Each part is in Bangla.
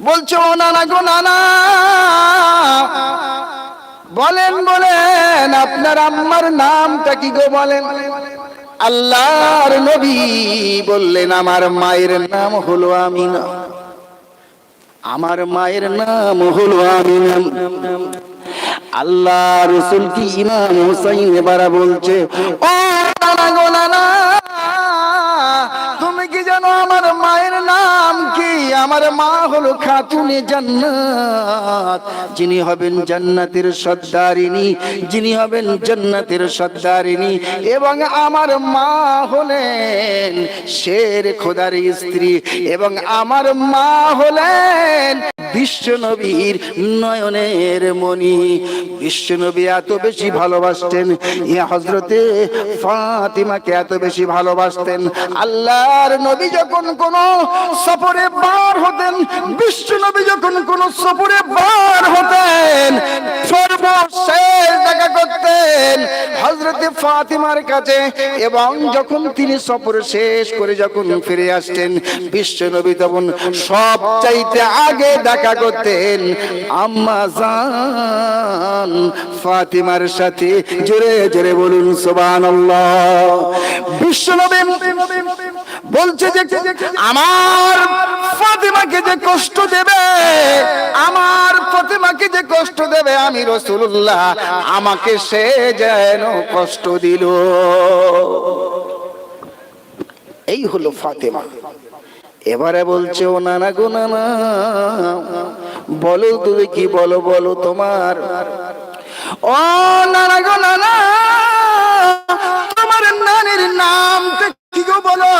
বলছো, নানা গো, নানা। বলেন বলেন, আপনার আম্মার নামটা কি গো বলেন? আল্লাহর নবী বললেন, আমার মায়ের নাম হলো আমিনা। আমার মায়ের নাম হলো আমিনা। আল্লাহ রসুল কি ইমাম হুসাইন এবারা বলছে, ও নানা গো, নানা, তুমি কি জানো আমার কি আমার মা হলো খাতুনে জান্নাত। যিনি হবেন জান্নাতের সর্দারিনী যিনি হবেন জান্নাতের সর্দারিনী এবং আমার মা হলেন শের খোদার স্ত্রী। এবং আমার মা হলেন বিশ্বনবীর নয়নের মণি। বিশ্বনবী এত বেশি ভালোবাসতেন হজরতে ফাতিমাকে এত বেশি ভালোবাসতেন। আল্লাহর নবী যখন কোন সফরে বার হতেন বিশ্বনবী যখন কোন সফরে বার হতেন, সর্বশেষ দেখা করতেন হজরতে ফাতিমার কাছে। এবং যখন তিনি সফর শেষ করে যখন ফিরে আসতেন বিশ্বনবী তখন সব চাইতে আগে দেখা করতেন, আম্মা জান, ফাতিমার সাথে জোরে জোরে বলুন, সুবহানাল্লাহ। বিশ্বনবী বলছে যে, আমার ফাতিমাকে যে কষ্ট দেবে, আমার ফাতিমাকে যে কষ্ট দেবে আমি রসুল্লাহ, আমাকে সে যেন কষ্ট দিল। এই হলো ফাতেমা। এবারে বলছে, ও নানা গো নানা, বলো তুমি কি বলো বলো তোমার। ও নানা গো নানা, তোমার নানির নামটা কি গো বলো?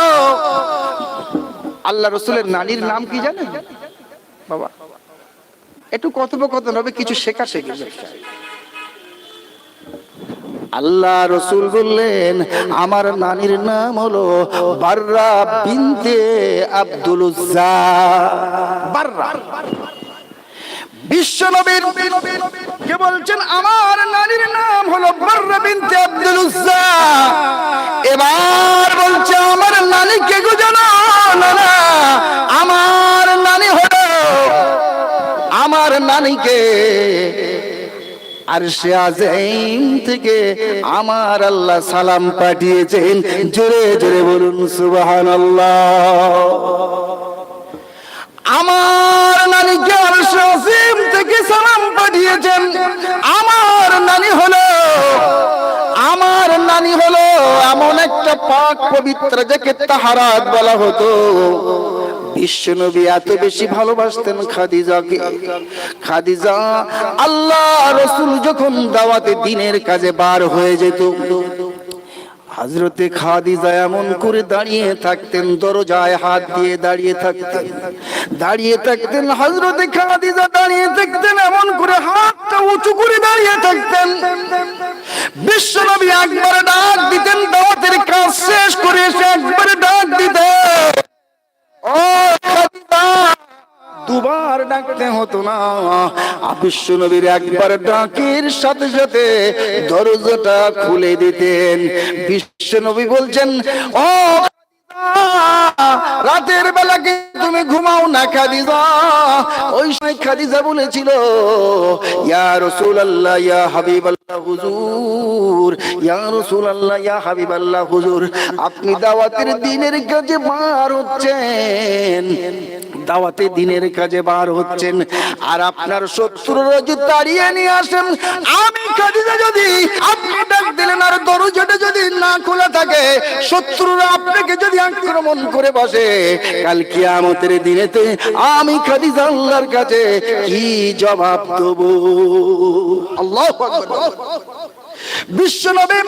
আল্লাহ রসুলের নানির নাম কি জানেন? বাবা, একটু কথোপকথন হবে, কিছু শেখা শেখে। আল্লাহ রসুল বললেন, আমার নানির নাম হলো বাররা বিনতে আব্দুল বাররা। বিশ্ব নবীর কে বলছেন, আমার নানির নাম হলো বাররা বিনতে আব্দুল এবার বলছে, আমার নানি কে গো জানো নানিকে। আর সে আজাইম থেকে আমার আল্লাহ সালাম পাঠিয়েছেন। জোরে জোরে বলুন সুবাহান আমার নানিকে আর সে আজিম থেকে সালাম পাঠিয়েছেন। আমার নানি হলো, আমার নানি হলো এমন একটা পাক পবিত্র যাকে তাহারাত বলা হতো। বিশ্বনবী এত বেশি ভালোবাসতেন খাদিজাকে। খাদিজা আল্লাহ রসুল যখন দাওয়াতে দিনের কাজে বার হয়ে যেত হাজরতে খাদিজা এমন করে দাঁড়িয়ে থাকতেন, দরজায় হাত দিয়ে দাঁড়িয়ে থাকতেন। দাঁড়িয়ে থাকতেন হাজরতে খাদিজা দাঁড়িয়ে থাকতেন, এমন করে হাতটা উঁচু করে দাঁড়িয়ে থাকতেন। বিশ্বনবী একবার ডাক দিতেন, দাওয়াতের কাজ শেষ করে এসে একবার ডাক দিতেন। দুবার ডাকতে হতো না। বিশ্ব নবীর একবার ডাকের সাথে সাথে দরজাটা খুলে দিতেন। বিশ্ব নবী বলছেন, ও রাতের বেলা কি তুমি ঘুমাও না, খাদিজা? ওই সময় খাদিজা বলেছিল, ইয়া রাসূলুল্লাহ, ইয়া হাবিবাল্লাহ হুজুর, ইয়া রাসূলুল্লাহ, ইয়া হাবিবাল্লাহ হুজুর, আপনি দাওয়াতের দিনের কাজে বার হচ্ছেন। দাওয়াতে দিনের কাজে বার হচ্ছেন। আর আপনার শত্রুরা যদি নিয়ে আসেন। আমি খাদিজা যদি, আপনি ডাক দিলেন আর দরজাটা যদি না খোলা থাকে, শত্রুরা আপনাকে যদি আক্রমণ করে বসে, কাল কিয়ামতের দিনেতে আমি খাদিজা আল্লাহর কাছে কি জবাব দেব? আল্লাহ বিশ্ব নবী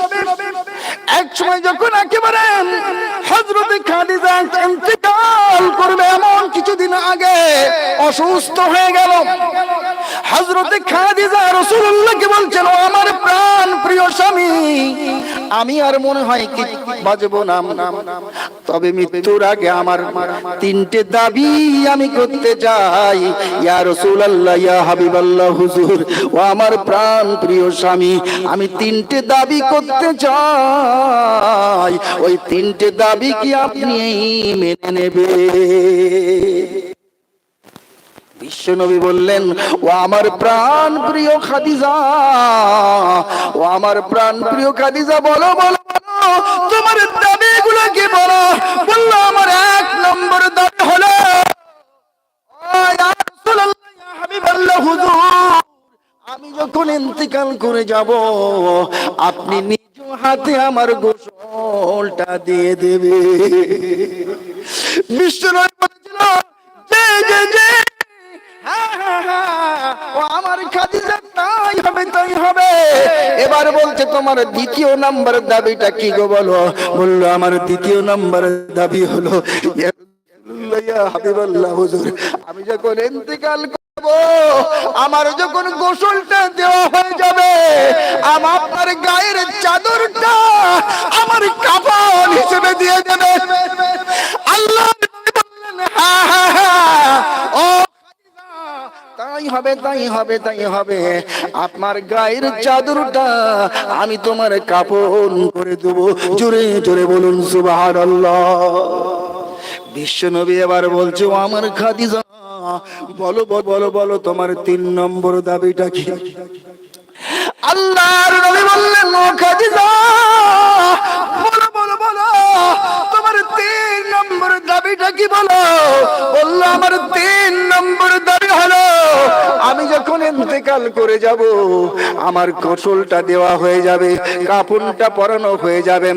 এক সময় যখন একেবারে হজরত খাদিজা ইন্তেকাল করবে এমন কিছুদিন আগে অসুস্থ হয়ে গেল। হজরত খাদিজা রসুল্লাহকে বলছেন আমার প্রাণ, প্রিয় স্বামী, আমি আর মনে হয় কি বাজবো নাম তবে মৃত্যুর আগে আমার তিনটে দাবি আমি করতে চাই। ইয়া রসুল্লাহ ইয়া হাবিবাল্লাহ, হুজুর, ও আমার প্রাণ, প্রিয় স্বামী, আমি তিনটে দাবি করতে চাই। ওই তিনটে দাবি কি আপনি মেনে নেবে বিশ্বনবী বললেন, ও আমার প্রাণ প্রিয় খাদিজা, ও আমার প্রাণ প্রিয় খাদিজা, বলো বলো তোমার দাবিগুলো কি বলো। বলল, আমার এক নম্বর দাবি হলো আমি যখন ইন্তিকাল করে যাব, আপনি নিজ হাতে আমার গোসলটা দিয়ে দেবে। বিশ্বনবী বলেছিল যে যে আমার খাদিজা, তাই হবে তাই হবে। এবার বলছে, তোমার দ্বিতীয় দাবিটা কি গো বলো? বলল, আমার দ্বিতীয় দাবি হলো আমি যখন আমার যখন গোসলটা দেওয়া হয়ে যাবে, আমার গায়ের চাদরটা, আমার কাপড় হবে তাই হবে তাই হবে। আপনার গায়ের চাদরটা আমি তোমার কাপড় করে দেবো। জোরে জোরে বলুন সুবাহ বিশ্ব নবী এবার বলছে আমার খাদিজা বলো বলো, বলো বলো তোমার তিন নম্বর দাবিটা কি? আল্লাহর নবী বললেন ও খাদিজা দাবিটা কি বলো? বলল, আমার তিন নম্বর দাবি হলো, আমি যখন ইন্তেকাল করে যাব, আমার গোসলটা দেওয়া হয়ে যাবে কাপড়টা পরানো হয়ে যাবে।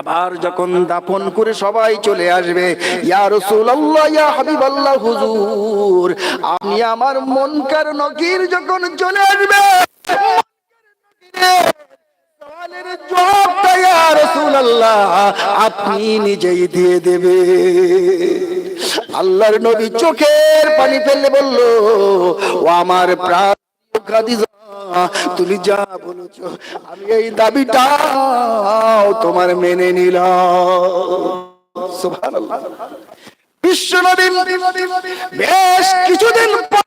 আবার যখন দাফন করে সবাই চলে আসবে, ইয়া রাসূলুল্লাহ, ইয়া হাবিবাল্লাহ, হুজুর, আমি আমার মনকার নকির যখন চলে আসবে সওয়ালের জবাবটা ইয়া রাসূলুল্লাহ আপনি নিজেই দিয়ে দেবে। আল্লাহর নবী চোখের পানি ফেললে বলল, ও আমার প্রাণ তুমি যা বলেছ, আমি এই দাবিটা তোমার মেনে নিলাম। সুবহানাল্লাহ। বিশ্বনবী বেশ কিছুদিন পরে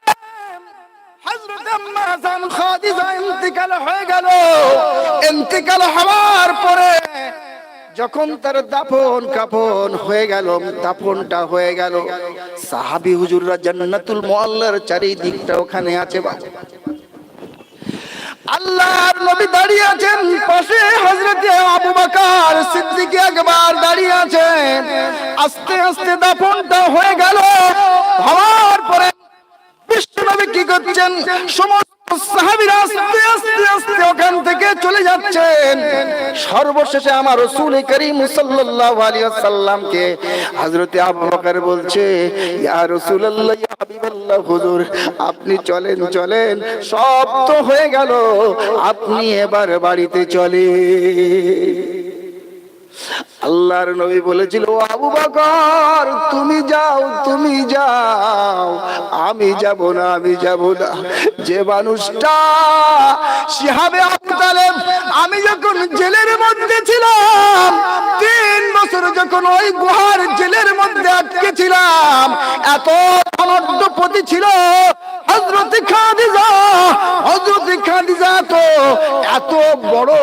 যখন তার দাফন কাফন হয়ে গেল, দাফনটা হয়ে গেল, সাহাবী হুজুররা জান্নাতুল মুআল্লার চারিদিকটা ওখানে আছে বাবা আল্লাহর নবী দাঁড়িয়ে আছেন, পাশে হযরতে আবু বকর সিদ্দিক একবার দাঁড়িয়ে আছেন। আস্তে আস্তে দাফনটা হয়ে গেল। হওয়ার পরে বিশ্বনবী কি করছেন? সমস্ত চলে যাচ্ছেন। সর্বশেষে আমার বলছে আপনি চলেন চলেন, সব তো হয়ে গেল, আপনি এবার বাড়িতে চলে আল্লাহর নবী বলেছিল আবু বকর, তুমি যাও তুমি যাও। আমি যাব না, আমি যাব না। যে মানুষটা শিহাবে আবু তালেব, আমি যখন জেলের মধ্যে ছিলাম, তিন বছর যখন ওই গুহার জেলের মধ্যে আটকে ছিলাম, এত ধনাঢ্যপতি ছিল। খাদিজা খাদিজা তো এত বড়,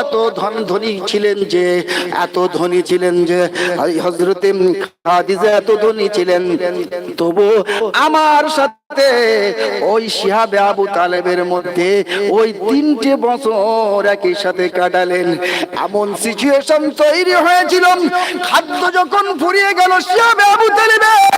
এত ধন ধনী ছিলেন যে, এত ধনী ছিলেন যে খাদিজা এত ধনী ছিলেন। তবু আমার সাথে ওই শিহাবে আবু তালেবের মধ্যে ওই তিনটে বছর একই সাথে কাটালেন। এমন সিচুয়েশন তৈরি হয়েছিল। খাদ্য যখন ফুরিয়ে গেল শিহাবে আবু তালেবের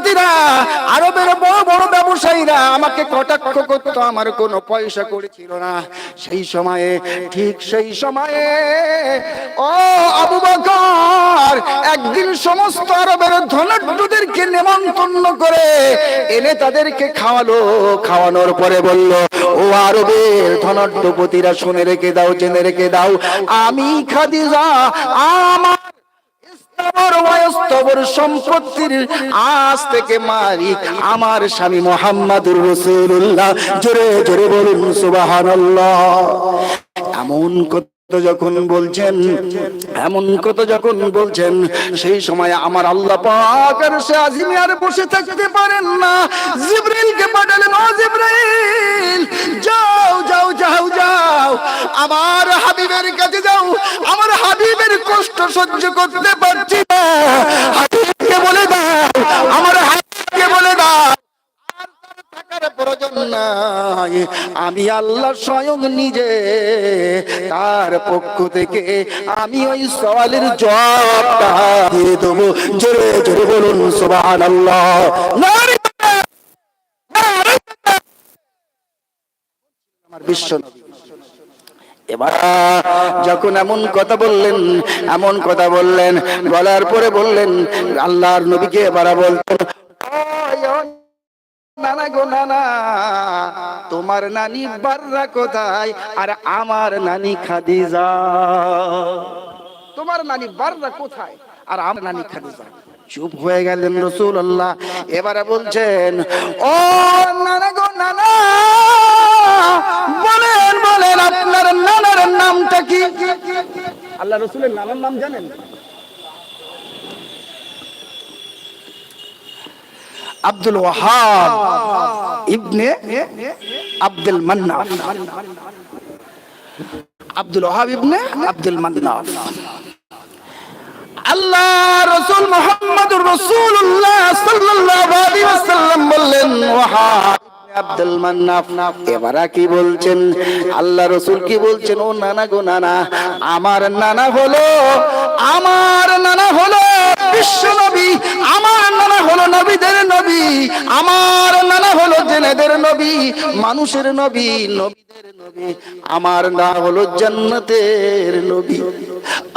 ধনাঢ্যপতিরা আরবের বড় বড় ব্যবসায়ীরা, আমাকে কটাক্ষ করতো, আমার কোনো পয়সা করেছিল না। সেই সময়ে, ঠিক সেই সময়ে, ও আবু বকর, একদিন সমস্ত আরবের ধনাঢ্যদেরকে নেমন্তন্ন করে এনে তাদেরকে খাওয়ালো। খাওয়ানোর পরে বলল, ও আরবের ধনাঢ্যপতিরা শুনে রেখে দাও, জেনে রেখে দাও, আমি খাদিজা, আমার সম্পত্তির আজ থেকে মালিক আমার স্বামী মোহাম্মদুর রসুল্লাহ জোরে জোরে বলুন সুবাহ এমন কত যখন বলছেন, এমন কত যখন বলছেন, সেই সময় আমার আল্লাহ পাক আর সে আজিমি আর বসে থাকতে পারেন না। জিব্রাইলকে পাঠালেন ও জিব্রাইল, যাও যাও যাও যাও, আমার হাবিবের কাছে যাও, আমার হাবিবের কষ্ট সহ্য করতে পারছি না। হাবিবকে বলে দাও, আমার হাবিবকে বলে দাও। আমি আল্লাহ স্বয়ং নিজে তার পক্ষ থেকে আমি ওই সওয়ালের জবাবটা দিয়ে দেবো। জোরে জোরে বলুন সুবহানাল্লাহ। আমার যখন এমন কথা বললেন এমন কথা বললেন বলার পরে বললেন আল্লাহর নবীকে এবার বলতেন "ওই, ওই, নানা গো নানা, তোমার নানি বাররা কোথায়? আর আমার নানি খাদিজা। তোমার নানি বাররা কোথায়? আর আমার নানি খাদিজা। চুপ হয়ে গেলেন রসুল আল্লাহ এবারে বলছেন, ও নানা গো নানা, বলেন বলেন, আপনার নানার নামটা কি? আল্লাহ রসুলের নানার নাম জানেন? আব্দুল ওয়াহাব ইবনে আব্দুল মান্নাফ। আব্দুল ওয়াহাব ইবনে আব্দুল মান্নাফ। আল্লাহ রসুল মোহাম্মদুর রসুল্লাহ সাল্লাল্লাহু আলাইহি ওয়াসাল্লাম বললেন, ওয়াহাব আব্দুল মান্নাফ, এবারা কি বলছেন? আল্লাহ রসুল কি বলছেন? ও নানা গো নানা, আমার নানা হলো, আমার নানা হলো। বিশ্ব নবী আমার নানা হলো নবীদের নবী, আমার নানা হলো জেনেদের নবী, মানুষের নবী, নবীদের নবী, আমার না হলো জান্নাতের নবী,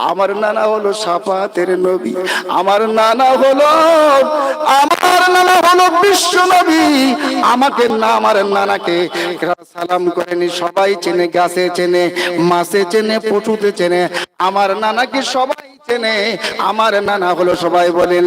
আমার নানা হলো সাপাতের নবী, আমার নানা হলো, আমার আমাকে না, আমার নানাকে সালাম করেনি, সবাই চেনে, গাছে চেনে, মাছে চেনে, পশুতে চেনে। আমার নানাকে সবাই চেনে, আমার নানা হলো সবাই বলেন